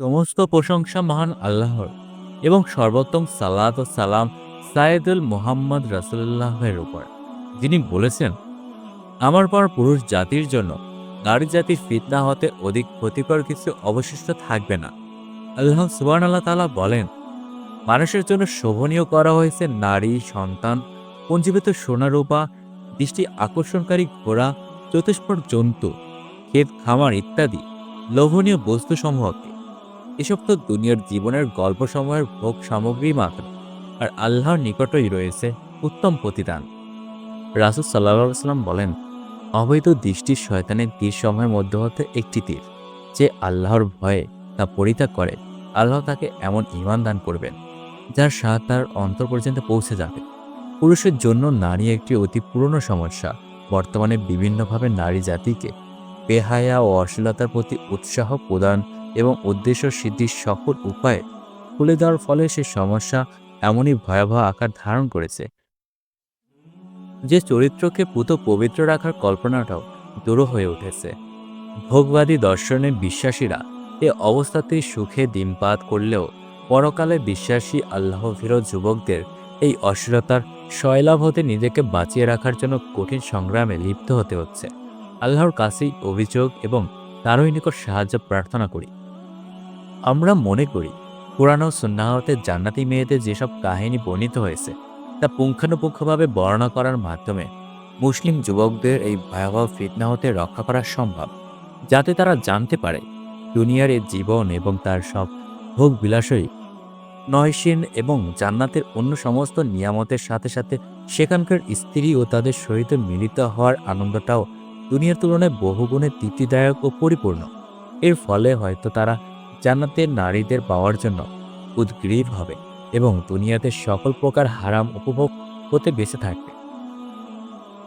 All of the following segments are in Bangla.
সমস্ত প্রশংসা মহান আল্লাহর এবং সর্বোত্তম সালাত ও সালাম সায়েদুল মোহাম্মদ রাসুল্লাহের উপর। যিনি বলেছেন, আমার পর পুরুষ জাতির জন্য নারী জাতির ফিতনা হতে অধিক ক্ষতিকর কিছু অবশিষ্ট থাকবে না। আল্লাহ সুবান আল্লাহ তালা বলেন, মানুষের জন্য শোভনীয় করা হয়েছে নারী, সন্তান পঞ্জীবিত সোনারূপা, দৃষ্টি আকর্ষণকারী ঘোড়া চতুষ্পর জন্তু, ক্ষেত খামার ইত্যাদি লোভনীয় বস্তুসমূহকে এসব তো দুনিয়ার জীবনের গল্পসমূহের ভোগ সামগ্রী মাত্র। আর আল্লাহর নিকটই রয়েছে উত্তম প্রতিদান। রাসুল সাল্লাহ সাল্লাম বলেন, অবৈধ দৃষ্টির শয়তানের তীর সময়ের মধ্যে হতে একটি তীর, যে আল্লাহর ভয়ে তা পরিত্যাগ করে। আল্লাহ তাকে এমন ইমান দান করবেন, যার স্বাদ তার অন্তর পর্যন্ত পৌঁছে যাবে। পুরুষের জন্য নারী একটি অতি পুরনো সমস্যা। বর্তমানে বিভিন্নভাবে নারী জাতিকে বেহায়া ও অশ্লীলতার প্রতি উৎসাহ প্রদান এবং উদ্দেশ্য সিদ্ধির সকল উপায় খুলে দেওয়ার ফলে সে সমস্যা এমনই ভয়াবহ আকার ধারণ করেছে। যে চরিত্রকে পুত পবিত্র রাখার কল্পনাটাও দূর হয়ে উঠেছে। ভোগবাদী দর্শনে বিশ্বাসীরা এ অবস্থাতেই সুখে দিনপাত করলেও পরকালে বিশ্বাসী আল্লাহ ফিরত যুবকদের এই অশ্লীলতার শয়লাভ হতে নিজেকে বাঁচিয়ে রাখার জন্য কঠিন সংগ্রামে লিপ্ত হতে হচ্ছে। আল্লাহর কাছেই অভিযোগ এবং তারই নিকট সাহায্য প্রার্থনা করি। আমরা মনে করি কোরআন ও সুন্নাহতে জান্নাতি মেয়েদের যেসব কাহিনী বর্ণিত হয়েছে, তা পুঙ্খানুপুঙ্খভাবে বর্ণনা করার মাধ্যমে মুসলিম যুবকদের এই ভয়াবহ ফিতনা হতে রক্ষা করা সম্ভব, যাতে তারা জানতে পারে দুনিয়ার এই জীবন এবং তার সব ভোগ বিলাসই নয়সীন এবং জান্নাতের অন্য সমস্ত নিয়ামতের সাথে সাথে সেখানকার স্ত্রী ও তাদের সহিত মিলিত হওয়ার আনন্দটাও দুনিয়ার তুলনায় বহুগুণে তৃপ্তিদায়ক ও পরিপূর্ণ। এর ফলে হয়তো তারা জান্নাতের নারীদের পাওয়ার জন্য উদ্গ্রীব হবে এবং দুনিয়াতে সকল প্রকার হারাম উপভোগ হতে বেঁচে থাকবে।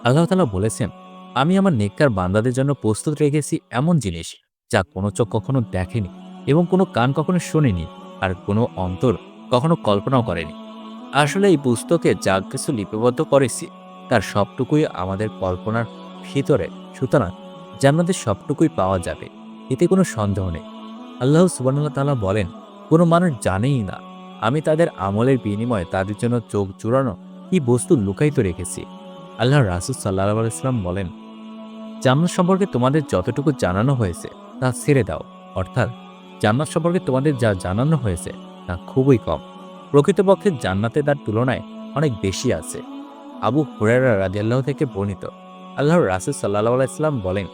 আল্লাহ তালা বলেছেন, আমি আমার নেককার বান্দাদের জন্য প্রস্তুত রেখেছি এমন জিনিস যা কোনো চোখ কখনো দেখেনি এবং কোনো কান কখনো শোনেনি আর কোনো অন্তর কখনো কল্পনাও করেনি। আসলে এই পুস্তকে যা কিছু লিপিবদ্ধ করেছি, তার সবটুকুই আমাদের কল্পনার ভিতরে। সুতরাং জান্নাতের সবটুকুই পাওয়া যাবে, এতে কোনো সন্দেহ নেই। আল্লাহ সুবানাল্লাহ তালা বলেন, কোনো মানুষ জানেই না আমি তাদের আমলের বিনিময়ে তাদের জন্য চোখ জুড়ানো কি বস্তু লুকায়িত রেখেছি। আল্লাহ রাসুল সাল্লাহ আলাইসলাম বলেন, জান্নাত সম্পর্কে তোমাদের যতটুকু জানানো হয়েছে তা ছেড়ে দাও, অর্থাৎ জান্নাত সম্পর্কে তোমাদের যা জানানো হয়েছে তা খুবই কম। প্রকৃতপক্ষে জান্নাতে তার তুলনায় অনেক বেশি আছে। আবু হুরেরা রাজিয়াল্লাহ থেকে বর্ণিত আল্লাহর রাসুল সাল্লাহ আলাইসলাম বলেন,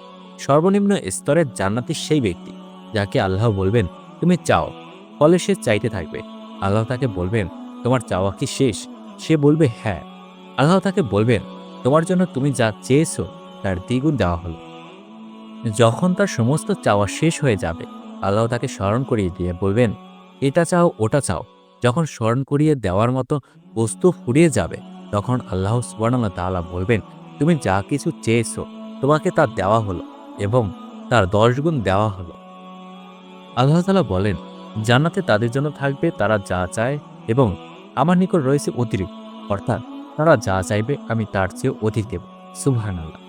সর্বনিম্ন স্তরের জান্নাতি সেই ব্যক্তি। যাকে আল্লাহ বলবেন, তুমি চাও। ফলে সে চাইতে থাকবে। আল্লাহ তাকে বলবেন, তোমার চাওয়া কি শেষ? সে বলবে হ্যাঁ। আল্লাহ তাকে বলবেন, তোমার জন্য তুমি যা চেয়েছো, তার দ্বিগুণ দেওয়া হলো। যখন তার সমস্ত চাওয়া শেষ হয়ে যাবে, আল্লাহ তাকে স্মরণ করিয়ে দিয়ে বলবেন, এটা চাও, ওটা চাও। যখন স্মরণ করিয়ে দেওয়ার মতো বস্তু ফুরিয়ে যাবে, তখন আল্লাহ সুবর্ণাল্লাহ তাআলা বলবেন, তুমি যা কিছু চেয়েছো, তোমাকে তা দেওয়া হলো এবং তার দশ গুণ দেওয়া হলো। আল্লাহ তালা বলেন, জান্নাতে তাদের জন্য থাকবে তারা যা চায় এবং আমার নিকট রয়েছে অতিরিক্ত। অর্থাৎ তারা যা চাইবে আমি তার চেয়েও অধিক দেব। সুবহান আল্লাহ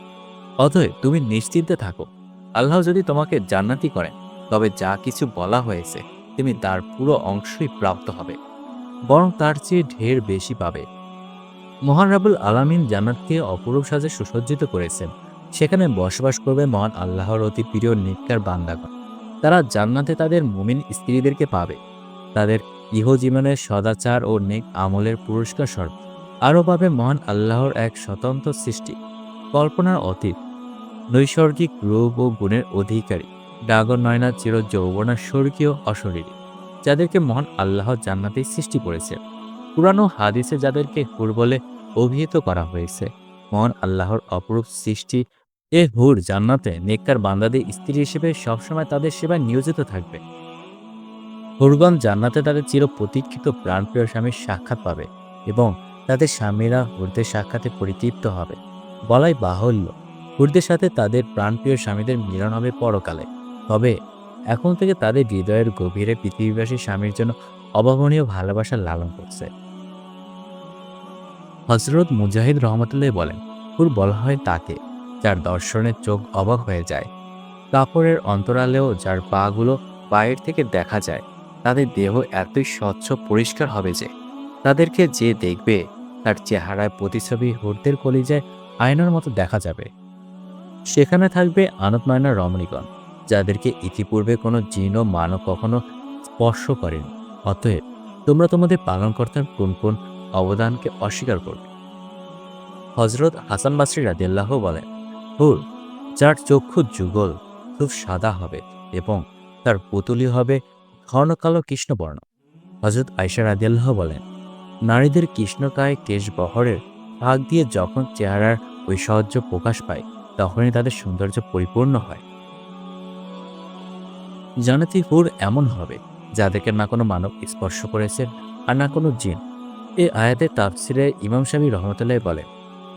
অতএব তুমি নিশ্চিন্তে থাকো। আল্লাহ যদি তোমাকে জান্নাতি করেন, তবে যা কিছু বলা হয়েছে তুমি তার পুরো অংশই প্রাপ্ত হবে, বরং তার চেয়ে ঢের বেশি পাবে। মহান রাবুল আলামিন জান্নাতকে অপরূপ সাজে সুসজ্জিত করেছেন। সেখানে বসবাস করবে মহান আল্লাহর অতি প্রিয় নিকার বান্দাগণ। তারা জান্নাতে তাদের মুমিন স্ত্রীদেরকে পাবে। তাদের ইহজীবনের সদাচার ও নেক আমলের পুরস্কার স্বরূপ। আরও পাবে মহান আল্লাহর এক স্বতন্ত্র সৃষ্টি। কল্পনার অতীত। নৈসর্গিক রূপ ও গুণের অধিকারী। ডাগর নয়না চির যৌবনা স্বর্গীয় অশরীরী, যাদেরকে মহান আল্লাহ জান্নাতেই সৃষ্টি করেছে। পুরানো হাদিসে যাদেরকে হুর বলে অভিহিত করা হয়েছে, মহান আল্লাহর অপরূপ সৃষ্টি এ হুর জান্নাতে নেককার বান্দাদের স্ত্রী হিসেবে সবসময় তাদের সেবায় নিয়োজিত থাকবে। হুরগণ জান্নাতে তাদের চির প্রতীক্ষিত প্রাণপ্রিয় স্বামীর সাক্ষাৎ পাবে এবং তাদের স্বামীরা হুরদের সাক্ষাতে পরিতৃপ্ত হবে। বলাই বাহুল্য, হুরদের সাথে তাদের প্রাণপ্রিয় স্বামীদের মিলন হবে পরকালে। তবে এখন থেকে তাদের হৃদয়ের গভীরে পৃথিবীবাসী স্বামীর জন্য অভাবনীয় ভালোবাসা লালন করছে। হজরত মুজাহিদ রহমতুল্লাহ বলেন, হুর বলা হয় তাকে যার দর্শনের চোখ অবাক হয়ে যায়। কাপড়ের অন্তরালেও যার পাগুলো বাইরে থেকে দেখা যায়, তাদের দেহ এতই স্বচ্ছ পরিষ্কার হবে যে, তাদেরকে যে দেখবে, তার চেহারায় প্রতিছবি হুরদের কলিজায় আয়নার মতো দেখা যাবে। সেখানে থাকবে আনন্দময়না রমণীগণ, যাদেরকে ইতিপূর্বে কোনো ও মানব কখনো স্পর্শ করেনি। অতএব তোমরা তোমাদের পালনকর্তার কোন কোন অবদানকে অস্বীকার করবে? হজরত হাসান বাসরি রাদিয়াল্লাহ বলেন হুর যার চক্ষু যুগল, খুব সাদা হবে এবং তার পুতুলি হবে ঘন কালো কৃষ্ণবর্ণ। হজরত আয়সা রাদিয়াল্লাহ বলেন, নারীদের কৃষ্ণকায় কেশ বহরের ভাগ দিয়ে যখন চেহারার ঐশ্বর্য প্রকাশ পায়, তখনই তাদের সৌন্দর্য পরিপূর্ণ হয়। জানাতি হুর এমন হবে যাদেরকে না কোনো মানব স্পর্শ করেছে আর না কোনো জিন। এ আয়াতে তাফসিরে ইমাম স্বামী রহমতুল্লাহ বলেন,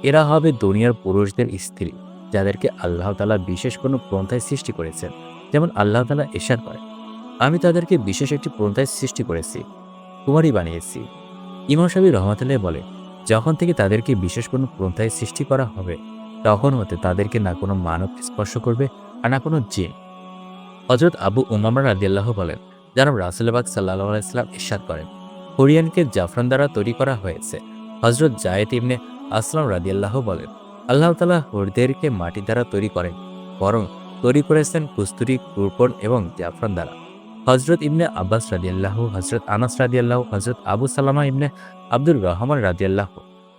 এরা হবে দুনিয়ার পুরুষদের স্ত্রী। যাদেরকে আল্লাহ তালা বিশেষ কোনো পন্থায় সৃষ্টি করেছেন, যেমন আল্লাহ তালা এশার করে আমি তাদেরকে বিশেষ একটি পন্থায় সৃষ্টি করেছি, কুমারী বানিয়েছি। ইমাম সাবি রহমতুল্লাহ বলে, যখন থেকে তাদেরকে বিশেষ কোনো পন্থায় সৃষ্টি করা হবে, তখন হতে তাদেরকে না কোনো মানব স্পর্শ করবে আর না কোনো জে হজরত আবু উমামা রাদিয়াল্লাহ বলেন, যারা রাসুলবাগ সাল্লাহ আলাইসলাম ইস্বাদ করেন, কোরিয়ানকে জাফরান দ্বারা তৈরি করা হয়েছে। হজরত জায়েদ ইবনে আসলাম রাদিয়াল্লাহ বলেন আল্লাহ তালা হরদেরকে মাটি দ্বারা তৈরি করেন, বরং তৈরি করেছেন কুস্তুরি কুরপন এবং জাফরান দ্বারা। হজরত ইবনে আব্বাস রাদিয়াল্লাহ হজরত আনাস রাদিয়াল্লাহ হজরত আবু সালামা ইবনে আব্দুর রহমান রাদিয়াল্লাহ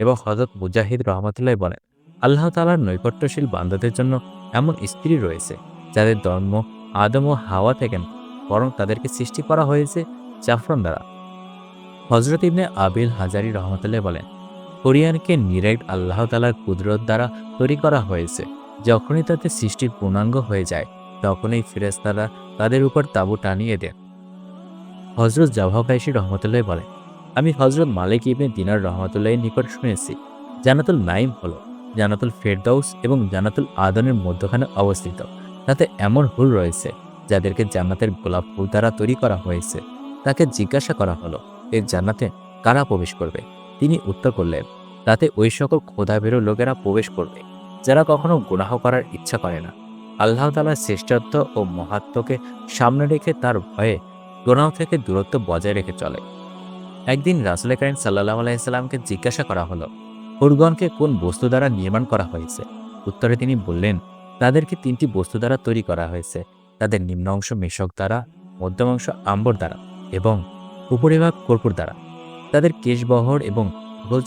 এবং হজরত মুজাহিদ রহমতুল্লাহ বলেন, আল্লাহ তালার নৈকট্যশীল বান্দাদের জন্য এমন স্ত্রী রয়েছে, যাদের ধর্ম আদম ও হাওয়া থেকে বরং তাদেরকে সৃষ্টি করা হয়েছে জাফরান দ্বারা। হজরত ইবনে আবিল হাজারি রহমতুল্লাহ বলেন কোরিয়ানকে নিরেক্ট আল্লাহ তালার কুদরত দ্বারা তৈরি করা হয়েছে। যখনই তাদের সৃষ্টির পূর্ণাঙ্গ হয়ে যায়, তখনই ফিরেস্তারা তাদের উপর তাঁবু টানিয়ে দেন। হজরত জাভাকাইশি রহমতুল্লাহ বলেন, আমি হজরত মালিক ইবনে দিনার রহমতুল্লাহ নিকট শুনেছি জানাতুল নাইম হলো জানাতুল ফেরদাউস এবং জানাতুল আদনের মধ্যখানে অবস্থিত। তাতে এমন হুল রয়েছে, যাদেরকে জান্নাতের গোলাপ ফুল দ্বারা তৈরি করা হয়েছে। তাকে জিজ্ঞাসা করা হলো এর জান্নাতে কারা প্রবেশ করবে? তিনি উত্তর করলেন, তাতে ওই সকল খোদাবেরো লোকেরা প্রবেশ করবে, যারা কখনো গুনাহ করার ইচ্ছা করে না। আল্লাহ তালার শ্রেষ্ঠত্ব ও মহাত্মকে সামনে রেখে তার ভয়ে গুনাহ থেকে দূরত্ব বজায় রেখে চলে। একদিন রাসুল করিম সাল্লাহ আলাইসাল্লামকে জিজ্ঞাসা করা হলো, হুরগণকে কোন বস্তু দ্বারা নির্মাণ করা হয়েছে? উত্তরে তিনি বললেন, তাদেরকে তিনটি বস্তু দ্বারা তৈরি করা হয়েছে, তাদের নিম্ন অংশ মেশক দ্বারা, মধ্যম অংশ আম্বর দ্বারা এবং উপরিভাগ কর্পূর দ্বারা। তাদের কেশবহর এবং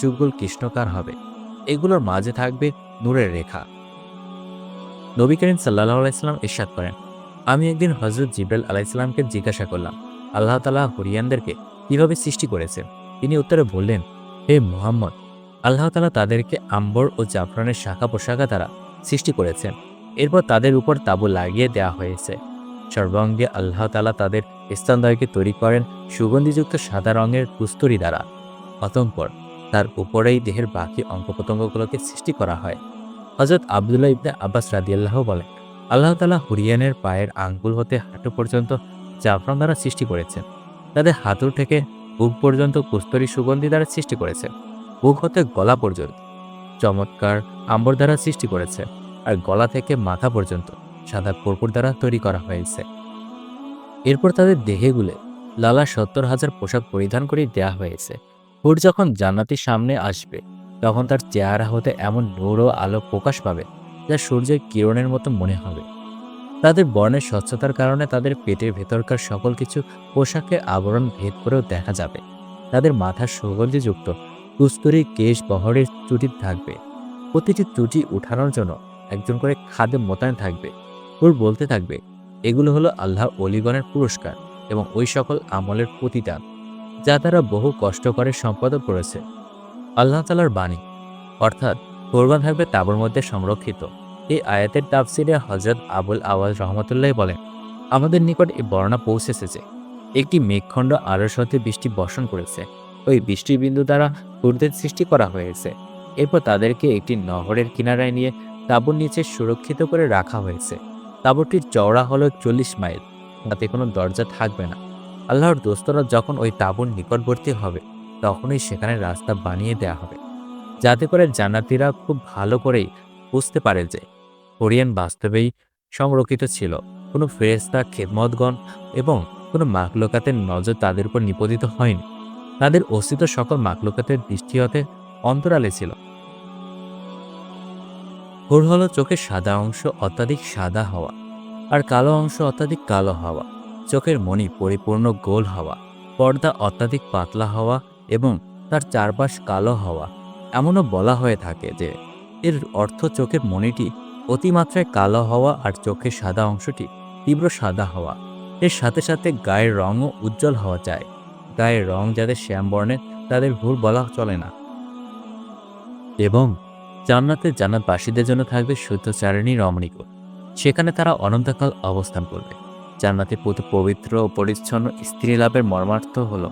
যুগল কৃষ্ণকার হবে। এগুলোর মাঝে থাকবে নূরের রেখা। নবী করিম সাল্লাহ আলাইসাল্লাম ইরশাদ করেন, আমি একদিন হজরত জিব্রাইল আলাইসাল্লামকে জিজ্ঞাসা করলাম, আল্লাহ তালা হরিয়ানদেরকে কীভাবে সৃষ্টি করেছেন তিনি উত্তরে বললেন, হে মোহাম্মদ, আল্লাহ তালা তাদেরকে আম্বর ও জাফরানের শাখা পোশাখা দ্বারা সৃষ্টি করেছেন। এরপর তাদের উপর তাবু লাগিয়ে দেওয়া হয়েছে। সর্বাঙ্গে আল্লাহ তালা তাদের স্থানদয়কে তৈরি করেন সুগন্ধিযুক্ত সাদা রঙের কুস্তরি দ্বারা। অতঃপর তার উপরেই দেহের বাকি অঙ্গ প্রত্যঙ্গগুলোকে সৃষ্টি করা হয়। হজরত আবদুল্লাহ ইবনে আব্বাস রাদিয়াল্লাহ বলেন, আল্লাহ তালা হুরিয়ানের পায়ের আঙ্গুল হতে হাঁটু পর্যন্ত জাফরান দ্বারা সৃষ্টি করেছেন। তাদের হাতুর থেকে বুক পর্যন্ত কুস্তরি সুগন্ধি দ্বারা সৃষ্টি করেছে বুক হতে গলা পর্যন্ত চমৎকার আম্বর দ্বারা সৃষ্টি করেছে। আর গলা থেকে মাথা পর্যন্ত সাদা কর্পূর দ্বারা তৈরি করা হয়েছে। এরপর তাদের দেহেগুলে লালা সত্তর হাজার পোশাক পরিধান করে দেয়া হয়েছে। হুর যখন জান্নাতির সামনে আসবে, তখন তার চেহারা হতে এমন নূর ও আলো প্রকাশ পাবে যা সূর্যের কিরণের মতো মনে হবে। তাদের বর্ণের স্বচ্ছতার কারণে তাদের পেটের ভেতরকার সকল কিছু পোশাকের আবরণ ভেদ করেও দেখা যাবে। তাদের মাথার সুগন্ধিযুক্ত কুস্তরি কেশ বহরের চুটি থাকবে। প্রতিটি ত্রুটি উঠানোর জন্য একজন করে খাদে মোতায়েন থাকবে। ওর বলতে থাকবে এগুলো হলো আল্লাহ অলিগণের পুরস্কার এবং ওই সকল আমলের প্রতিদান, যা তারা বহু কষ্ট করে সম্পাদন করেছে। আল্লাহ তালার বাণী, অর্থাৎ কোরবান থাকবে তাবুর মধ্যে সংরক্ষিত। এই আয়াতের তাফসিরে হজরত আবুল আওয়াজ রহমতুল্লাহ বলেন, আমাদের নিকট এই বর্ণনা পৌঁছেছে যে, একটি মেঘখণ্ড আরস হতে বৃষ্টি বর্ষণ করেছে। ওই বৃষ্টির বিন্দু দ্বারা কুরদের সৃষ্টি করা হয়েছে। এরপর তাদেরকে একটি নহরের কিনারায় নিয়ে তাঁবুর নিচে সুরক্ষিত করে রাখা হয়েছে। তাঁবুটির চওড়া হলো চল্লিশ মাইল। তাতে কোনো দরজা থাকবে না। আল্লাহর দোস্তরা যখন ওই তাঁবুর নিকটবর্তী হবে, তখনই সেখানে রাস্তা বানিয়ে দেয়া হবে। যাতে করে জান্নাতিরা খুব ভালো করেই বুঝতে পারে যে কোরিয়ান বাস্তবেই সংরক্ষিত ছিল। কোনো ফেরেস্তা খেদমতগণ এবং কোনো মাকলোকাতের নজর তাদের উপর নিপতিত হয়নি। তাদের অস্তিত্ব সকল মাকলোকাতের দৃষ্টি হতে অন্তরালে ছিল। হুর হলো চোখের সাদা অংশ অত্যাধিক সাদা হওয়া আর কালো অংশ অত্যাধিক কালো হওয়া। চোখের মণি পরিপূর্ণ গোল হওয়া, পর্দা অত্যাধিক পাতলা হওয়া এবং তার চারপাশ কালো হওয়া। এমনও বলা হয়ে থাকে যে, এর অর্থ চোখের মণিটি অতিমাত্রায় কালো হওয়া আর চোখের সাদা অংশটি তীব্র সাদা হওয়া। এর সাথে সাথে গায়ের রঙও উজ্জ্বল হওয়া যায় গায়ের রং যাদের শ্যাম বর্ণের তাদের ভুল বলা চলে না। এবং জান্নাতে জান্নাতবাসীদের জন্য থাকবে শুদ্ধচারিণী রমণীকুল সেখানে তারা অনন্তকাল অবস্থান করবে। জান্নাতে পুত পবিত্র ও পরিচ্ছন্ন স্ত্রী লাভের মর্মার্থ হল।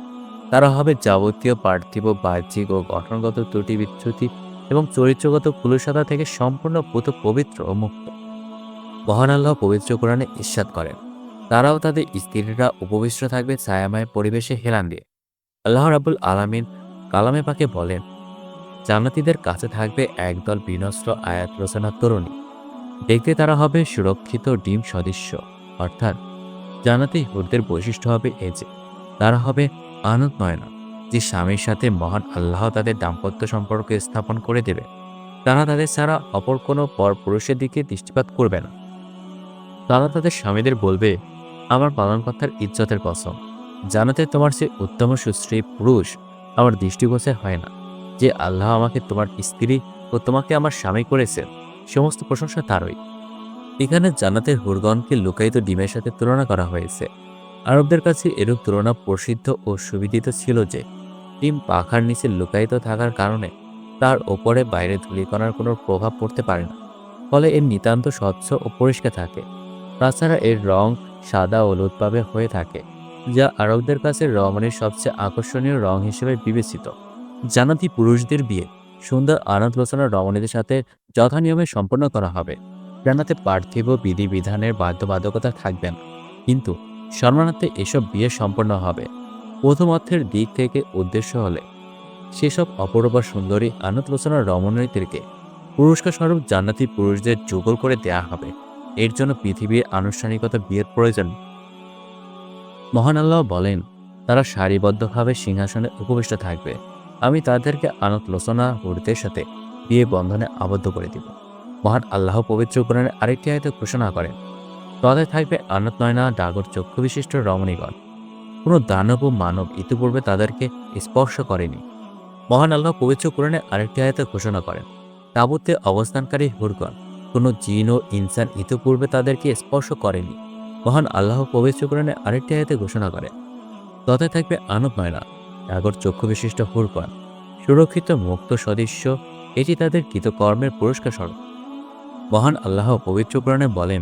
তারা হবে যাবতীয় পার্থিব, বাহ্যিক ও গঠনগত ত্রুটি বিচ্যুতি এবং চরিত্রগত কুলুষতা থেকে সম্পূর্ণ পুত পবিত্র ও মুক্ত। মহান আল্লাহ পবিত্র কোরআনে ইস্বাদ করেন, তারাও তাদের স্ত্রীরা উপবিষ্ট থাকবে ছায়াময় পরিবেশে হেলান দিয়ে। আল্লাহ রাবুল আলামিন কালামে পাকে বলেন জান্নাতীদের কাছে থাকবে একদল বিনস্ত্র আয়াত রচনা তরুণী। দেখতে তারা হবে সুরক্ষিত ডিম সদৃশ্য। অর্থাৎ জান্নাতি হুরদের বৈশিষ্ট্য হবে এই যে, তারা হবে আনন্দ নয়না যে স্বামীর সাথে মহান আল্লাহ তাদের দাম্পত্য সম্পর্ক স্থাপন করে দেবে। তারা তাদের ছাড়া অপর কোনো পর পুরুষের দিকে দৃষ্টিপাত করবে না। তারা তাদের স্বামীদের বলবে, আমার পালনকর্তার ইজ্জতের কসম। জানাতে তোমার সে উত্তম সুশ্রী পুরুষ আমার দৃষ্টিগোচর হয় না। যে আল্লাহ আমাকে তোমার স্ত্রী ও তোমাকে আমার স্বামী করেছেন, সমস্ত প্রশংসা তারই। এখানে জান্নাতের হুরগণকে লুকায়িত ডিমের সাথে তুলনা করা হয়েছে। আরবদের কাছে এরূপ তুলনা প্রসিদ্ধ ও সুবিদিত ছিল যে, ডিম পাখার নিচে লুকায়িত থাকার কারণে তার ওপরে বাইরে ধূলিকণার কোনো প্রভাব পড়তে পারে না, ফলে এর নিতান্ত স্বচ্ছ ও পরিষ্কার থাকে। তাছাড়া এর রং সাদা হলুদভাবে হয়ে থাকে, যা আরবদের কাছে রমণীর সবচেয়ে আকর্ষণীয় রং হিসেবে বিবেচিত। জানাতি পুরুষদের বিয়ে। সুন্দর আনন্দলোচনা রমণীদের সাথে যথানিয়মে সম্পন্ন করা হবে। জানাতে পার্থিব বিধিবিধানের বাধ্যবাধকতা থাকবে না। কিন্তু সম্মানার্থে এসব বিয়ে সম্পন্ন হবে। প্রথম অর্থের দিক থেকে উদ্দেশ্য হলে, সেসব অপরূপা সুন্দরী আনন্দলোচনা রমণীদেরকে পুরস্কার স্বরূপ জান্নাতি পুরুষদের যুগল করে দেয়া হবে। এর জন্য পৃথিবীর আনুষ্ঠানিকতা বিয়ের প্রয়োজন। মহান আল্লাহ বলেন, তারা সারিবদ্ধভাবে সিংহাসনে উপবিষ্ট থাকবে। আমি তাদেরকে আনত লোচনা হুরদের সাথে বিয়ে বন্ধনে আবদ্ধ করে দিব। মহান আল্লাহ পবিত্র কোরআনে আরেকটি আয়তে ঘোষণা করেন তাদের থাকবে আনত নয়না ডাগর চক্ষু বিশিষ্ট রমণীগণ। কোনো দানব ও মানব ইতিপূর্বে তাদেরকে স্পর্শ করেনি। মহান আল্লাহ পবিত্র কোরআনে আরেকটি আয়তে ঘোষণা করেন, তাবুতে অবস্থানকারী হুরগণ, কোনো জিন ও ইনসান ইতিপূর্বে তাদেরকে স্পর্শ করেনি। মহান আল্লাহ পবিত্র কোরআনে আরেকটি আয়তে ঘোষণা করেন তথায় থাকবে আনত নয়না ডাগর চক্ষু বিশিষ্ট হুরগণ সুরক্ষিত মুক্ত সদৃশ্য, এটি তাদের কৃতকর্মের পুরস্কার স্বরূপ। মহান আল্লাহ পবিত্র পুরাণে বলেন,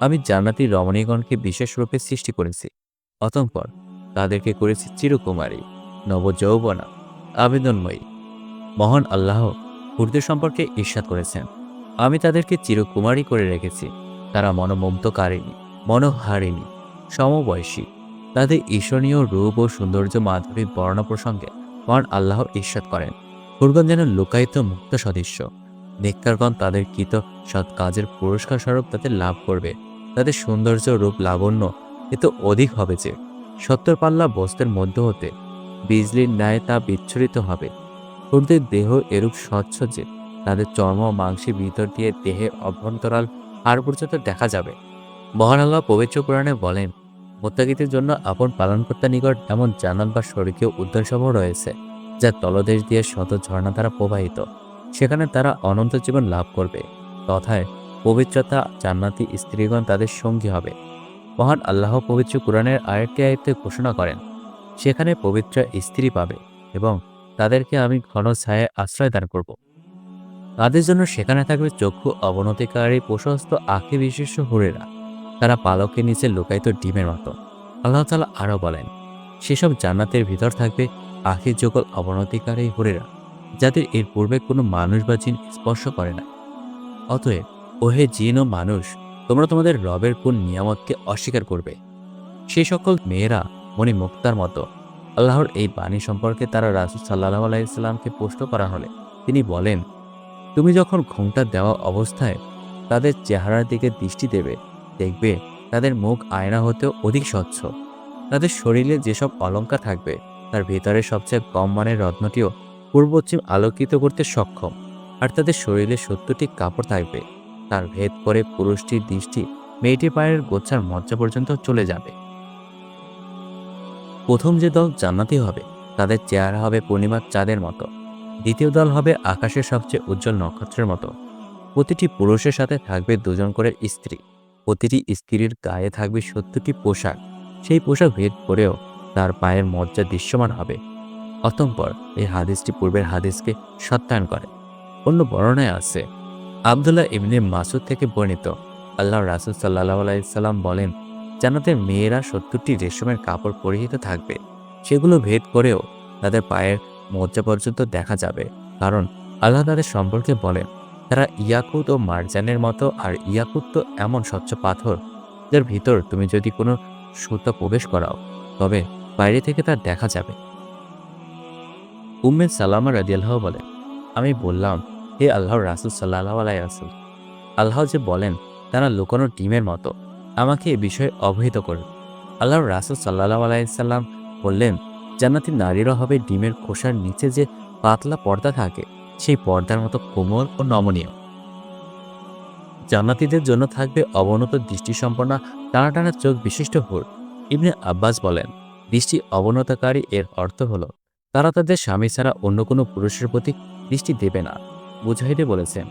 আমি জান্নাতি রমণীগণকে বিশেষ রূপে সৃষ্টি করেছি। অতঃপর তাদেরকে করেছি চিরকুমারী, নবযৌবনা, আবেদনময়ী। মহান আল্লাহ হুরদের সম্পর্কে ঈর্ষাদ করেছেন। আমি তাদেরকে চিরকুমারী করে রেখেছি। তারা মনোমুগ্ধকারিণী, মনোহারিণী, সমবয়সী তাদের ঈর্ষণীয় রূপ ও সৌন্দর্য মাধুরী বর্ণনা প্রসঙ্গে মহান আল্লাহ ঈর্ষাদ করেন। হুরগণ যেন লুকায়িত মুক্ত সদৃশ্য। নেককারগণ তাদের কৃত সৎ কাজের পুরস্কার স্বরূপ তাদের লাভ করবে। তাদের সৌন্দর্য রূপ লাবণ্য এত অধিক হবে যে, সত্তর পাল্লা বস্তের মধ্য হতে বিজলির ন্যায় তা বিচ্ছুরিত হবে। হুরদের দেহ এরূপ স্বচ্ছ যে, তাদের চর্ম মাংসের ভিতর দিয়ে দেহের অভ্যন্তরাল আর পর্যন্ত দেখা যাবে। মহান আল্লাহ পবিত্র পুরাণে বলেন মোত্তাকিদের জন্য আপন পালনকর্তা নিকট এমন জানাত বা স্বর্গীয় উদ্যানসমূহ রয়েছে, যা তলদেশ দিয়ে শত ঝর্ণা দ্বারা প্রবাহিত। সেখানে তারা অনন্ত জীবন লাভ করবে। তথায় পবিত্রতা, জান্নাতি স্ত্রীগণ তাদের সঙ্গী হবে। মহান আল্লাহ পবিত্র কোরআনের আরেকটি আয়ত্তে ঘোষণা করেন, সেখানে পবিত্র স্ত্রী পাবে এবং তাদেরকে আমি ঘন ছায়ে আশ্রয় দান করব। তাদের জন্য সেখানে থাকবে চক্ষু অবনতিকারী প্রশস্ত আঁখি বিশিষ্ট হুরেরা। তারা পালকের নিচে লুকায়িত ডিমের মতো। আল্লাহ তালা আরও বলেন, সেসব জান্নাতের ভিতর থাকবে আখির যুগল অবনতিকারী হুরেরা, যাদের এর পূর্বে কোনো মানুষ বা জিন স্পর্শ করে না অতএব, ওহে জিন ও মানুষ, তোমরা তোমাদের রবের কোন নিয়ামতকে অস্বীকার করবে? সেই সকল মেয়েরা মনে মুক্তার মতো, আল্লাহর এই বাণী সম্পর্কে তারা রাসুল সাল্লাহ আলাইসাল্লামকে প্রশ্ন করা হলে তিনি বলেন, তুমি যখন ঘোমটা দেওয়া অবস্থায় তাদের চেহারার দিকে দৃষ্টি দেবে দেখবে তাদের মুখ আয়না হতেও অধিক স্বচ্ছ। তাদের শরীরে যেসব অলঙ্কার থাকবে, তার ভেতরে সবচেয়ে কম মানের রত্নটিও পূর্ব পশ্চিম আলোকিত করতে সক্ষম। আর তাদের শরীরে সত্তরটি কাপড় থাকবে। তার ভেদ করে পুরুষটির দৃষ্টি মেয়েটি পায়ের গোচ্ছার মজ্জা পর্যন্ত চলে যাবে। প্রথম যে দল জান্নাতি হবে, তাদের চেহারা হবে পূর্ণিমার চাঁদের মতো। দ্বিতীয় দল হবে আকাশের সবচেয়ে উজ্জ্বল নক্ষত্রের মতো। প্রতিটি পুরুষের সাথে থাকবে দুজন করে স্ত্রী। প্রতিটি স্ত্রীর গায়ে থাকবে সত্তরটি পোশাক। সেই পোশাক ভেদ করেও তার পায়ের মজ্জা দৃশ্যমান হবে। অতঃপর এই হাদিসটি পূর্বের হাদিসকে সত্যায়ন করে। অন্য বর্ণনায় আছে, আবদুল্লাহ ইবনে মাসুদ থেকে বর্ণিত আল্লাহ রাসুল সাল্লাহ আলাইসাল্লাম বলেন, জান্নাতের মেয়েরা সত্তরটি রেশমের কাপড় পরিহিত থাকবে। সেগুলো ভেদ করেও তাদের পায়ের মজ্জা পর্যন্ত দেখা যাবে। কারণ আল্লাহ তাদের সম্পর্কে বলেন তারা ইয়াকুত ও মারজানের মতো আর ইয়াকুত তো এমন স্বচ্ছ পাথর, যার ভিতর তুমি যদি কোনো সুতা প্রবেশ করাও, তবে বাইরে থেকে তা দেখা যাবে। উম্মে সালামা রাদিয়াল্লাহ বলে, আমি বললাম, হে আল্লাহর রাসুল সাল্লাহ আলাই রাসুল আল্লাহ যে বলেন তারা লুকানো ডিমের মতো, আমাকে এ বিষয়ে অবহিত করুন। আল্লাহর রাসুল সাল্লাহ আলাইসাল্লাম বললেন, জান্নাতি নারীরা হবে ডিমের খোসার নিচে যে পাতলা পর্দা থাকে সেই পর্দার মতো কোমল ও নমনীয়। জান্নাতিদের জন্য থাকবে অবনত দৃষ্টিসম্পন্ন টানা টানা চোখ বিশিষ্ট হুর। ইবনে আব্বাস বলেন, দৃষ্টি অবনতাকারী এর অর্থ হলো, তারা তাদের স্বামী ছাড়া অন্য কোনো পুরুষের প্রতি দৃষ্টি দেবে না। মুজাহিদে বলেছেন,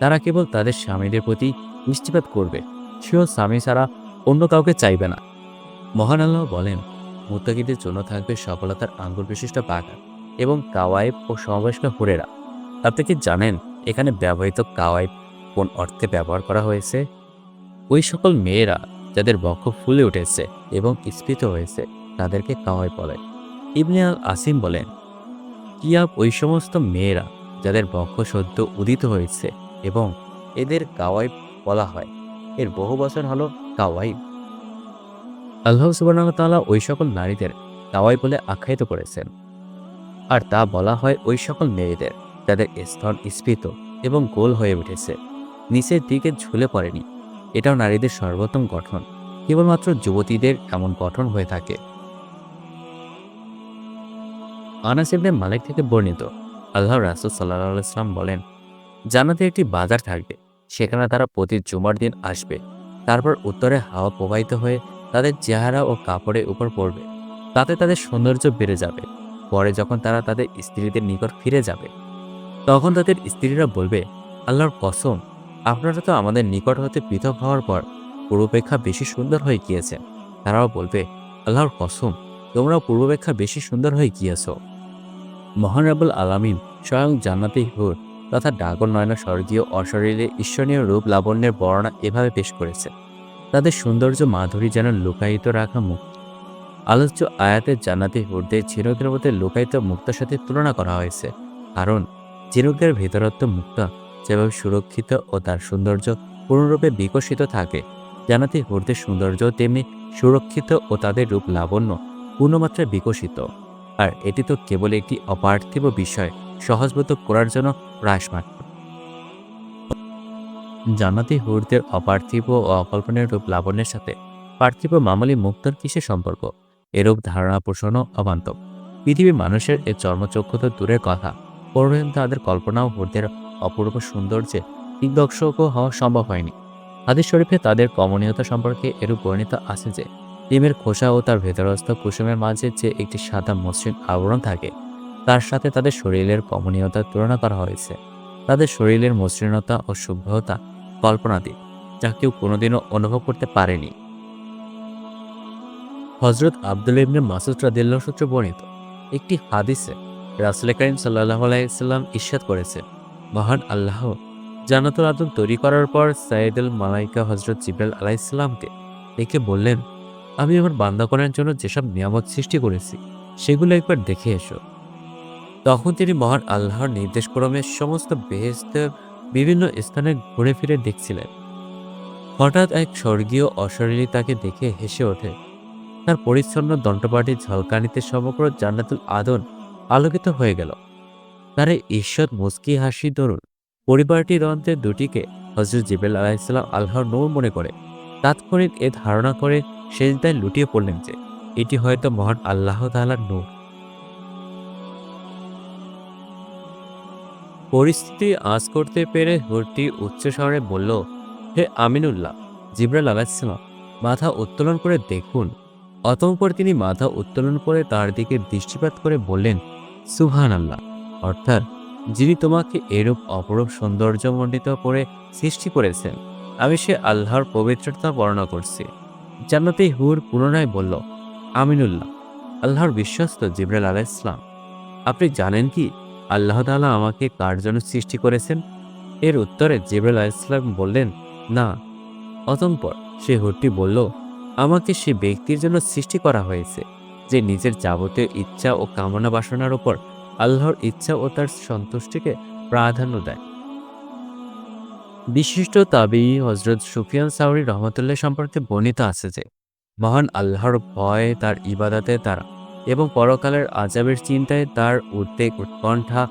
তারা কেবল তাদের স্বামীদের প্রতি দৃষ্টিপাত করবে, সেও স্বামী ছাড়া অন্য কাউকে চাইবে না। মহান আল্লাহ বলেন, মুত্তাকিদের জন্য থাকবে সফলতার আঙ্গুর বিশিষ্ট বাগান এবং কাওয়াইব ও সমাবেশক হুরেরা। আপনি কি জানেন এখানে ব্যবহৃত কাওয়াইব কোন অর্থে ব্যবহার করা হয়েছে? ওই সকল মেয়েরা যাদের বক্ষ ফুলে উঠেছে এবং স্ফীত হয়েছে, তাদেরকে কাওয়াই বলে। ইবনে আল আসিম বলেন, কিয়াব ওই সমস্ত মেয়েরা যাদের বক্ষ সদ্য উদিত হয়েছে এবং এদের কাওয়াই বলা হয়। এর বহু বছর হলো কাওয়াই। আল্লাহ সুবাহতাল্লাহ ওই সকল নারীদের কাওয়াই বলে আখ্যায়িত করেছেন। আর তা বলা হয় ওই সকল মেয়েদের। যাদের স্তন স্ফীত এবং গোল হয়ে উঠেছে। নিচের দিকে ঝুলে পড়েনি। এটাও নারীদের সর্বোত্তম গঠন। কেবলমাত্র যুবতীদের এমন গঠন হয়ে থাকে। আনাস ইবনে মালিক থেকে বর্ণিত আল্লাহ রাসুল সাল্লাহ ইসলাম বলেন জানাতে একটি বাজার থাকবে, সেখানে তারা প্রতি জুমার দিন আসবে। তারপর উত্তরে হাওয়া প্রবাহিত হয়ে তাদের চেহারা ও কাপড়ের উপর পড়বে। তাতে তাদের সৌন্দর্য বেড়ে যাবে। পরে যখন তারা তাদের স্ত্রীদের নিকট ফিরে যাবে তখন তাদের স্ত্রীরা বলবে, আল্লাহর কসম, আপনারা তো আমাদের নিকট হতে পৃথক হওয়ার পর পূর্বাপেক্ষা বেশি সুন্দর হয়ে গিয়েছেন। তারাও বলবে, আল্লাহর কসম তোমরা পূর্বাপেক্ষা বেশি সুন্দর হয়ে গিয়েছ। মহান রাবুল আলামিন স্বয়ং জান্নাতি হুর তথা ডাগর, নয়না, স্বর্গীয়, অশরীরে ঈশ্বরীয় রূপ লাবণ্যের বর্ণনা এভাবে পেশ করেছে। তাদের সৌন্দর্য মাধুরী যেন লুকায়িত রাখা মুক্ত আলোচ্য আয়াতের জান্নাতি হুরদের ঝিনুকের মধ্যে লুকায়িত মুক্তার সাথে তুলনা করা হয়েছে। কারণ ঝিনুকের ভেতরত্ব মুক্তা যেভাবে সুরক্ষিত ও তার সৌন্দর্য পূর্ণরূপে বিকশিত থাকে, জানাতে হুরদের সৌন্দর্য তেমনি সুরক্ষিত ও তাদের রূপ লাবণ্য পূর্ণমাত্রায় বিকশিত। আর এটি তো কেবল একটি অপার্থিব বিষয়, সহজবোধ করার জন্য প্রয়াসমাত্র জান্নাতি হুরদের অপার্থিব ও অকল্পনীয় রূপ লাবণ্যের সাথে পার্থিব মামলি মুক্তার কিসের সম্পর্ক? এরূপ ধারণা, পোষণও অবান্তব পৃথিবীর মানুষের এ চর্মচক্ষু তো দূরের কথা। পর্যন্ত তাদের কল্পনাও হুরদের অপূর্ব সৌন্দর্যে দিগ্দর্শকও হওয়া সম্ভব হয়নি। হাদিস শরীফে তাদের কমনীয়তা সম্পর্কে এরূপ বর্ণিত আছে যে, ডিমের খোসা ও তার ভেতরস্থ কুসুমের মাঝে যে একটি সাদা মসৃণ আবরণ থাকে, তার সাথে তাদের শরীরের কমনীয়তার তুলনা করা হয়েছে। তাদের শরীরের মসৃণতা ও শুভ্রতা কল্পনাতীত, যা কেউ কোনোদিনও অনুভব করতে পারেনি। হজরত আব্দুল ইবনে মাসুদ রাদিল্লাহ সূত্রে বর্ণিত, একটি হাদিসে রাসুল করিম সাল্লাহ আলাইসাল্লাম ইস্যাত করেছে। মহান আল্লাহ জানাতুল আদম তৈরি করার পর সাইদুল মালাইকা হজরত জিব্রাল আলাইসাল্লামকে দেখে বললেন, আমি আমার বান্দাকনের জন্য যেসব নিয়ামত সৃষ্টি করেছি, সেগুলো একবার দেখে এসো। তখন তিনি মহান আল্লাহর নির্দেশক্রমে সমস্ত বেহেস্তের বিভিন্ন স্থানে ঘুরে ফিরে দেখছিলেন। হঠাৎ এক স্বর্গীয় অশরীরী তাকে দেখে হেসে ওঠে। তার পরিচ্ছন্ন দণ্ডপাটি ঝলকানিতে সমগ্র জান্নাতুল আদন আলোকিত হয়ে গেল। তার ঈশ্বর মুস্কি হাসি দরুন পরিবারটির অন্তে দুটিকে হজরত জিবেল আলাহিসাল্লাম আল্লাহর নূর মনে করে। তাৎক্ষণিক এ ধারণা করে সেজদায় লুটিয়ে পড়লেন যে, এটি হয়তো মহান আল্লাহ তাআলার নূর। পরিস্থিতি আজ করতে পেরে হুরটি উচ্চস্বরে বলল, হে আমিনুল্লাহ, জিব্রাইল আলাইসালাম মাথা উত্তোলন করে দেখুন। অতঃপর তিনি মাথা উত্তোলন করে তার দিকে দৃষ্টিপাত করে বললেন সুহান আল্লাহ অর্থাৎ, যিনি তোমাকে এরূপ অপরূপ সৌন্দর্যমণ্ডিত করে সৃষ্টি করেছেন, আমি সে আল্লাহর পবিত্রতা বর্ণনা করছি। জান্নাতে হুর পুনরায় বলল, আমিনুল্লাহ, আল্লাহর বিশ্বস্ত জিব্রাইল আলাহ ইসলাম আপনি জানেন কি আল্লাহ তাআলা আমাকে কার জন্য সৃষ্টি করেছেন? এর উত্তরে জিব্রাইল আলাহ ইসলাম বললেন, না। অতঃপর সে হুরটি বলল, আমাকে সে ব্যক্তির জন্য সৃষ্টি করা হয়েছে। যে নিজের যাবতীয় ইচ্ছা ও কামনা বাসনার উপর আল্লাহর ইচ্ছা ও তার সন্তুষ্টিকে প্রাধান্য দেয়। বিশিষ্ট তাবি হজরত সুফিয়ান সাউরি রহমতুল্লাহ সম্পর্কে বর্ণিত আছে যে, মহান আল্লাহর ভয় তার ইবাদাতে তারা এবং পরকালের আজাবের চিন্তায় তার উদ্বেগ, উৎকণ্ঠা,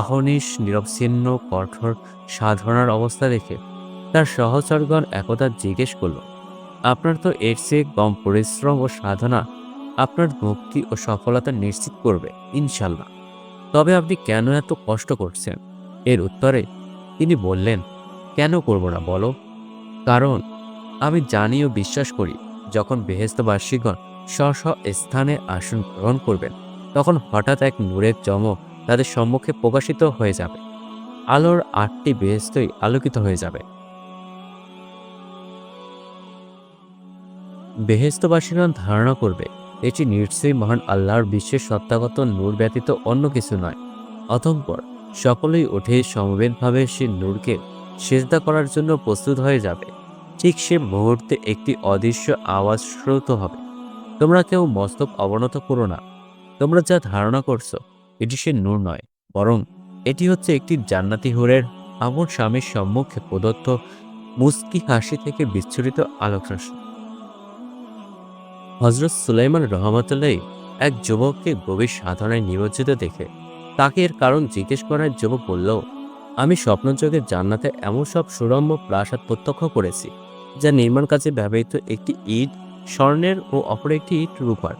অহনিশ, নিরবচ্ছিন্ন, কঠোর, সাধনার অবস্থা দেখে তার সহচরগণ একদা জিজ্ঞেস করল, আপনার তো এর চেয়ে কম পরিশ্রম ও সাধনা আপনার মুক্তি ও সফলতা নিশ্চিত করবে, ইনশাল্লাহ। তবে আপনি কেন এত কষ্ট করছেন? এর উত্তরে তিনি বললেন, কেন করব না, বলো? কারণ আমি জানি ও বিশ্বাস করি, যখন বেহেস্তবাসীগণ স্ব স্ব স্থানে আসন গ্রহণ করবেন, তখন হঠাৎ এক নূরের চমক তাদের সম্মুখে প্রকাশিত হয়ে যাবে। আলোর আটটি বেহেস্তই আলোকিত হয়ে যাবে। বেহেস্তবাসীগণ ধারণা করবে এটি নিশ্চয়ই মহান আল্লাহর বিশ্বের সত্তাগত নূর ব্যতীত অন্য কিছু নয়। অতঃপর সকলেই উঠে সমবেতভাবে সে নূরকে সেজদা করার জন্য প্রস্তুত হয়ে যাবে। ঠিক সে মুহূর্তে একটি অদৃশ্য আওয়াজ শ্রুত হবে। তোমরা কেউ মস্তক অবনত করো না। তোমরা যা ধারণা করছ, এটি সে নূর নয়, বরং এটি হচ্ছে একটি জান্নাতি হুরের আমর স্বামীর সম্মুখে প্রদত্ত মুস্কি হাসি থেকে বিচ্ছুরিত আলোকরশ্মি। হজরত সুলাইমান রহমতুল্লাহ এক যুবককে গভীর সাধনায় নিমজ্জিত দেখে। তাকে এর কারণ জিজ্ঞেস করার যুবক বলল, আমি স্বপ্নযোগে জান্নাতে এমন সব সুরম্য প্রাসাদ প্রত্যক্ষ করেছি, যা নির্মাণ কাজে ব্যবহৃত একটি ইট, স্বর্ণের ও অপর একটি ইট রূপার।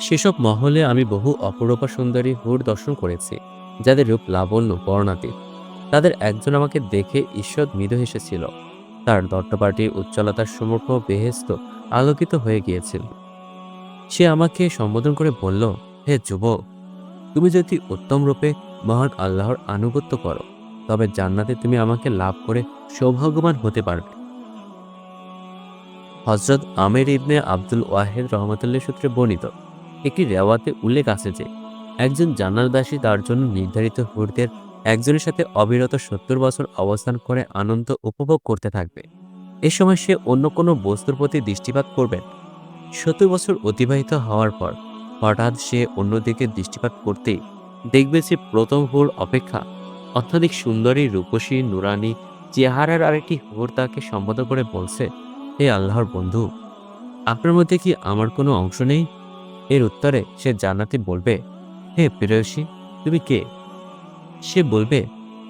সেসব মহলে আমি বহু অপরূপা সুন্দরী হুর দর্শন করেছি, যাদের রূপ লাবণ্য, বর্ণাতীত। তাদের একজন আমাকে দেখে ঈশ্বর মৃদু হেসেছিল। তার দট্টপাটি উজ্জ্বলতার সমুখ বেহেস্ত আলোকিত হয়ে গিয়েছিল। সে আমাকে সম্বোধন করে বলল, হে যুবক, তুমি যদি উত্তম রূপে মহান আল্লাহর আনুগত্য করো, তবে জান্নাতে তুমি আমাকে লাভ করে সৌভাগ্যবান হতে পারবে। হজরত আমের ইবনে আব্দুল ওয়াহেদ রহমতুল্লাহ সূত্রে বর্ণিত একটি রেওয়াতে উল্লেখ আছে যে, একজন জান্নাতবাসী তার জন্য নির্ধারিত হুরদের একজনের সাথে অবিরত সত্তর বছর অবস্থান করে আনন্দ উপভোগ করতে থাকবে। এ সময় সে অন্য কোনো বস্তুর প্রতি দৃষ্টিপাত করবেন সত্তর বছর অতিবাহিত হওয়ার পর হঠাৎ সে অন্যদিকে দৃষ্টিপাত করতেই দেখবে যে প্রথম হুর অপেক্ষা, অত্যাধিক সুন্দরী, রূপসী, নুরানি, চেহারার আরেকটি হুর তাকে সম্বোধন করে বলছে, হে আল্লাহর বন্ধু, আপনার মধ্যে কি আমার কোনো অংশ নেই? এর উত্তরে সে জান্নাতি বলবে, হে প্রেয়সী, তুমি কে? সে বলবে,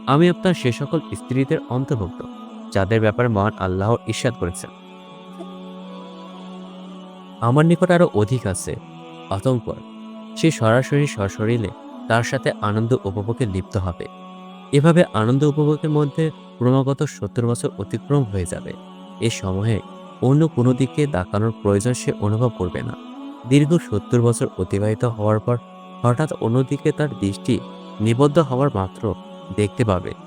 আমি আপনার সে সকল স্ত্রীদের অন্তর্ভুক্ত। যাদের ব্যাপারে মহান আল্লাহ ঈর্ষাদ করেছেন। আমার নিকট আরও অধিক আছে অতঃপর সে সরাসরি সশরীরে তার সাথে আনন্দ উপভোগে লিপ্ত হবে। এভাবে আনন্দ উপভোগের মধ্যে ক্রমাগত সত্তর বছর অতিক্রম হয়ে যাবে। এ সময়ে অন্য কোনো দিকে তাকানোর প্রয়োজন সে অনুভব করবে না। দীর্ঘ সত্তর বছর অতিবাহিত হওয়ার পর হঠাৎ অন্যদিকে তার দৃষ্টি নিবদ্ধ হওয়ার মাত্র দেখতে পাবে।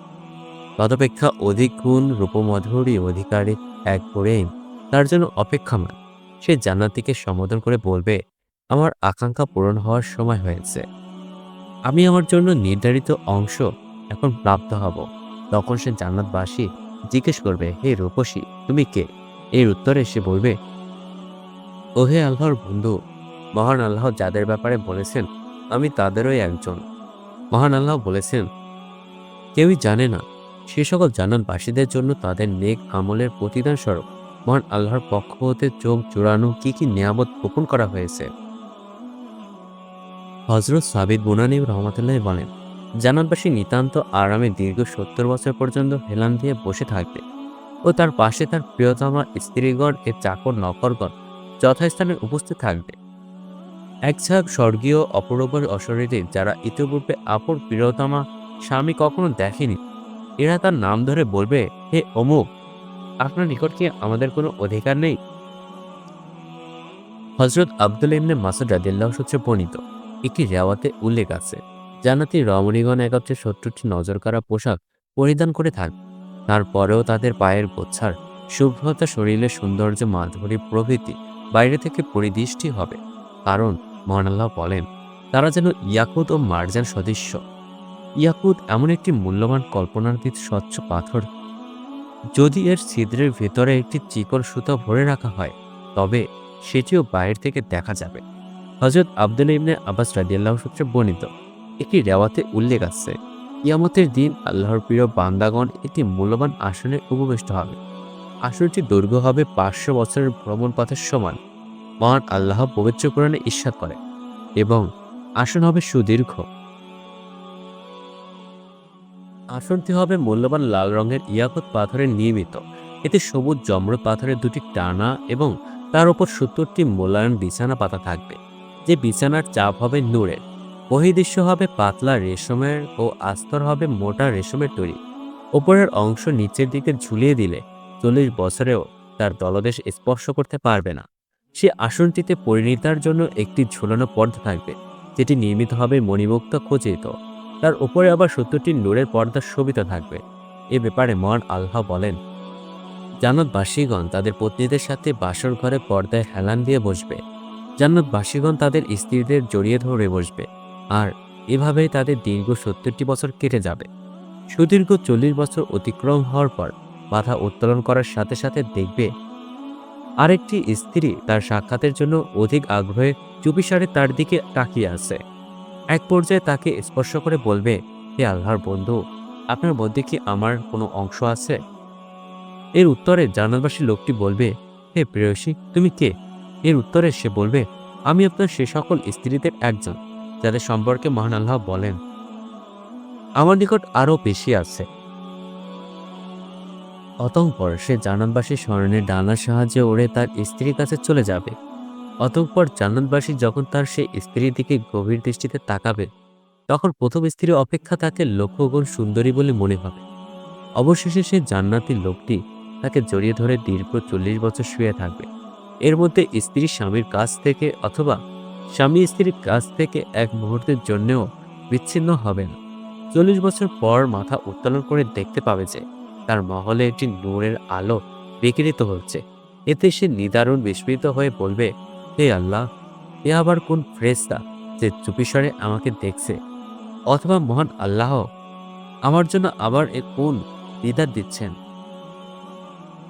তদপেক্ষা অধিক গুণ রূপমধুরী অধিকারী এক প্রেম, তার জন্য অপেক্ষামান। সে জান্নাতিকে সম্বোধন করে বলবে, আমার আকাঙ্ক্ষা পূরণ হওয়ার সময় হয়েছে। আমি আমার জন্য নির্ধারিত অংশ এখন প্রাপ্ত হব। তখন সে জান্নাতবাসী জিজ্ঞেস করবে, হে রূপসী, তুমি কে? এর উত্তরে সে বলবে, ওহে আল্লাহর বন্ধু, মহান আল্লাহ যাদের ব্যাপারে বলেছেন, আমি তাদেরই একজন। মহান আল্লাহ বলেছেন, কেউই জানে না সে সকল জান্নাতবাসীদের জন্য তাদের নেক আমলের প্রতিদান স্বরূপ। মহান আল্লাহর পক্ষ হতে চোখ জোড়ানো কি কি নিয়ামত গোপন করা হয়েছে? হজরত সাবিদ বুনানি রহমতুল্লাহ বলেন জান্নাতবাসী নিতান্ত আরামে দীর্ঘ সত্তর বছর পর্যন্ত হেলান দিয়ে বসে থাকবে ও তার পাশে তার প্রিয়তমা স্ত্রীগণ এ চাকর নকরগণ যথাস্থানে উপস্থিত থাকবে। এক ঝাঁক স্বর্গীয় অপরূপের অশরীরে যারা ইতিপূর্বে আপর প্রিয়তমা স্বামী কখনো দেখেনি এরা তার নাম ধরে বলবে, হে অমুক, আপনার নিকট কি আমাদের কোনো অধিকার নেই? হজরত আব্দুল ইবনে মাসুদ রাদিল্লাহ সূত্রে বর্ণিত। একটি রেওয়াতে উল্লেখ আছে জানাতি রমণীগণ একত্রে সত্তরটি নজর কাড়া পোশাক পরিধান করে থাকবে তারপরেও তাদের পায়ের গোচ্ছার শুভ্রতা শরীরের সৌন্দর্য মাধুরী প্রভৃতি বাইরে থেকে পরিদৃষ্টি হবে। কারণ মহানাল্লাহ বলেন, তারা যেন ইয়াকুত ও মার্জান সদৃশ্য। ইয়াকুত এমন একটি মূল্যবান কল্পনাতীত স্বচ্ছ পাথর। যদি এর ছিদ্রের ভেতরে একটি চিকন সুতা ভরে রাখা হয়, তবে সেটিও বাইরে থেকে দেখা যাবে। হজরত আব্দুল ইবনে আব্বাস রাদিয়াল্লাহ সূত্রে বর্ণিত, একটি রেওয়াতে উল্লেখ আছে ইয়ামতের দিন আল্লাহর প্রিয় বান্দাগণ একটি মূল্যবান আসনে উপবিষ্ট হবে। আসনটি দৈর্ঘ্য হবে পাঁচশো বছরের ভ্রমণ পথের সমান। মহান আল্লাহ পবিত্র কোরআনে ঈর্ষাদ করে এবং আসন হবে সুদীর্ঘ। আসনটি হবে মূল্যবান লাল রঙের ইয়াকত পাথরের নির্মিত। এতে সবুজ জমরদ পাথরের দুটি টানা এবং তার উপর সত্তরটি মূল্যায়ন বিছানা পাতা থাকবে, যে বিছানার চাপ হবে নূরের। বহিদৃশ্য হবে পাতলা রেশমের ও আস্তর হবে মোটা রেশমের তৈরি। ওপরের অংশ নিচের দিকে ঝুলিয়ে দিলে চল্লিশ বছরেও তার দলদেশ স্পর্শ করতে পারবে না। সে আসনটিতে পরিণীতার জন্য একটি ঝুলানো পর্দা থাকবে, যেটি নির্মিত হবে মণিমুক্ত খচিত। তার উপরে আবার সত্তরটি নূরের পর্দা শোভিত থাকবে। এ ব্যাপারে মহান আল্লাহ বলেন, জান্নাতবাসীগণ তাদের পত্নীদের সাথে বাসর ঘরে পর্দায় হেলান দিয়ে বসবে। জান্নাতবাসীগণ তাদের স্ত্রীদের জড়িয়ে ধরে বসবে। আর এভাবেই তাদের দীর্ঘ সত্তরটি বছর কেটে যাবে। সুদীর্ঘ চল্লিশ বছর অতিক্রম হওয়ার পর মাথা উত্তোলন করার সাথে সাথে দেখবে, আরেকটি স্ত্রী তার সাক্ষাতের জন্য অধিক আগ্রহে চুপিসারে তার দিকে তাকিয়ে আছে। এক পর্যায়ে তাকে স্পর্শ করে বলবে, হে আল্লাহর বন্ধু, আপনার মধ্যে কি আমার কোনো অংশ আছে? এর উত্তরে জানালবাসী লোকটি বলবে, হে প্রেয়সী, তুমি কে? এর উত্তরে সে বলবে, আমি আপনার সে সকল স্ত্রীদের একজন, যাদের সম্পর্কে মহান আল্লাহ বলেন। আমার নিকট আরও বেশি আছে। অতঃপর সে জানাতবাসী স্মরণের ডানার সাহায্যে ওড়ে তার স্ত্রীর কাছে চলে যাবে। অতঃপর জান্নাতবাসী যখন তার সেই স্ত্রীর দিকে গভীর দৃষ্টিতে তাকাবে, তখন প্রথম স্ত্রী অপেক্ষা তাকে লক্ষ্যগুণ সুন্দরী বলে মনে হবে। অবশেষে সে জান্নাতি লোকটি তাকে জড়িয়ে ধরে দীর্ঘ চল্লিশ বছর শুয়ে থাকবে। এর মধ্যে স্ত্রী স্বামীর কাছ থেকে অথবা স্বামী স্ত্রীর কাছ থেকে এক মুহূর্তের জন্যও বিচ্ছিন্ন হবে না। চল্লিশ বছর পর মাথা উত্তোলন করে দেখতে পাবে যে তার মহলে একটি নূরের আলো বিকিরিত হচ্ছে। এতে সে নিদারুণ বিস্মিত হয়ে বলবে হে আল্লাহ, এ আবার কোন ফ্রেস্তা যে চুপিসরে আমাকে দেখছে অথবা মহান আল্লাহ আমার জন্য আবার এ কোন দিদার দিচ্ছেন?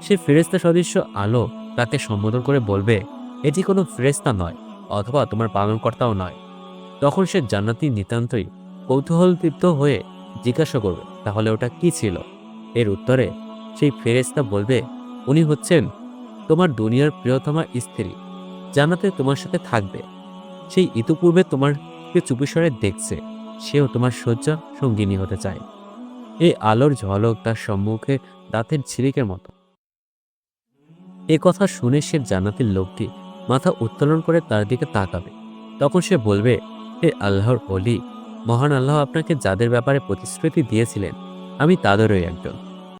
সে ফেরেস্তা সদৃশ্য আলো তাকে সম্বোধন করে বলবে, এটি কোনো ফেরেস্তা নয় অথবা তোমার পালনকর্তাও নয়। তখন সে জান্নাতি নিতান্তই কৌতূহলদীপ্ত হয়ে জিজ্ঞাসা করবে, তাহলে ওটা কি ছিল? এর উত্তরে সেই ফেরেস্তা বলবে, উনি হচ্ছেন তোমার দুনিয়ার প্রিয়তমা স্ত্রী। জানাতে তোমার সাথে থাকবে। সেই ইতিপূর্বে তোমার চুপিসরে দেখছে। সেও তোমার শয্যা সঙ্গিনী হতে চায়। এই আলোর ঝলক তার সম্মুখে দাঁতের ঝিলিকের মতো। এ কথা শুনে সে জান্নাতের লোকটি মাথা উত্তোলন করে তার দিকে তাকাবে। তখন সে বলবে, হে আল্লাহর অলি মহান আল্লাহ আপনাকে যাদের ব্যাপারে প্রতিশ্রুতি দিয়েছিলেন, আমি তাদেরই একজন।